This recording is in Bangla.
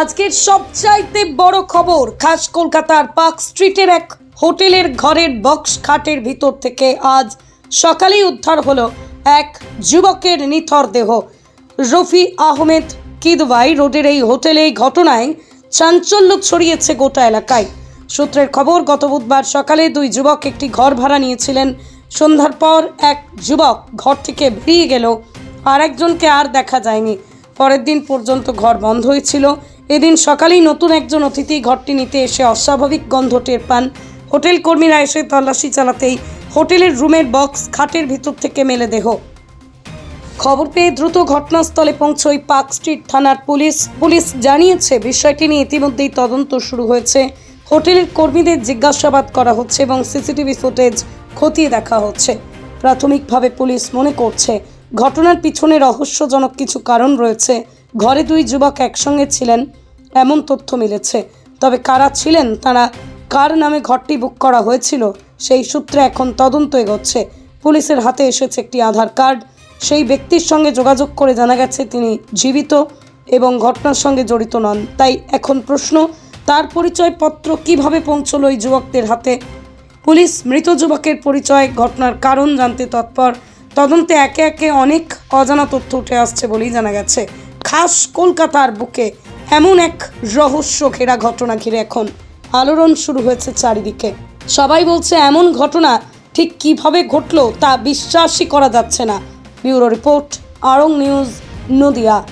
আজকের সবচাইতে বড় খবর, খাস কলকাতার পার্ক স্ট্রিটের এক হোটেলের ঘরের বক্স খাটের ভিতর থেকে আজ সকালেই উদ্ধার হলো এক যুবকের নিথর দেহ। রফি আহমেদ কিদওয়াই রোডের এই হোটেলে এই ঘটনায় চাঞ্চল্য ছড়িয়েছে গোটা এলাকায়। সূত্রের খবর, গত বুধবার সকালে দুই যুবক একটি ঘর ভাড়া নিয়েছিলেন। সন্ধ্যার পর এক যুবক ঘর থেকে বেরিয়ে গেল আর একজনকে আর দেখা যায়নি। পরের দিন পর্যন্ত ঘর বন্ধ হয়েছিল এদিন সকালেই নতুন একজন অতিথি ঘরটি নিতে এসে অস্বাভাবিক গন্ধ টের পান। হোটেল কর্মীরা এসে তল্লাশি চালাতেই হোটেলের রুমের বক্স খাটের ভিতর থেকে মেলে দেহ। খবর পেয়ে দ্রুত ঘটনাস্থলে পৌঁছয় পার্ক স্ট্রিট থানার পুলিশ। পুলিশ জানিয়েছে, বিষয়টি নিয়ে ইতিমধ্যেই তদন্ত শুরু হয়েছে। হোটেলের কর্মীদের জিজ্ঞাসাবাদ করা হচ্ছে এবং সিসিটিভি ফুটেজ খতিয়ে দেখা হচ্ছে। প্রাথমিকভাবে পুলিশ মনে করছে, ঘটনার পিছনে রহস্যজনক কিছু কারণ রয়েছে। ঘরে দুই যুবক একসঙ্গে ছিলেন। এমন তথ্য মিলেছে। তবে কারা ছিলেন, তারা কার নামে ঘরটি বুক করা হয়েছিল, সেই সূত্রে এখন তদন্ত এগোচ্ছে। পুলিশের হাতে এসেছে একটি আধার কার্ড। সেই ব্যক্তির সঙ্গে যোগাযোগ করে জানা গেছে, তিনি জীবিত এবং ঘটনার সঙ্গে জড়িত নন। তাই এখন প্রশ্ন, তার পরিচয়পত্র কীভাবে পৌঁছলো এই যুবকদের হাতে? পুলিশ মৃত যুবকের পরিচয়, ঘটনার কারণ জানতে তৎপর। তদন্তে একে একে অনেক অজানা তথ্য উঠে আসছে বলেই জানা গেছে। খাস কলকাতার বুকে এমন এক রহস্য ঘেরা ঘটনা ঘিরে এখন আলোড়ন শুরু হয়েছে চারিদিকে। সবাই বলছে, এমন ঘটনা ঠিক কীভাবে ঘটলো তা বিশ্বাসই করা যাচ্ছে না। Bureau report Arang news, Nadia.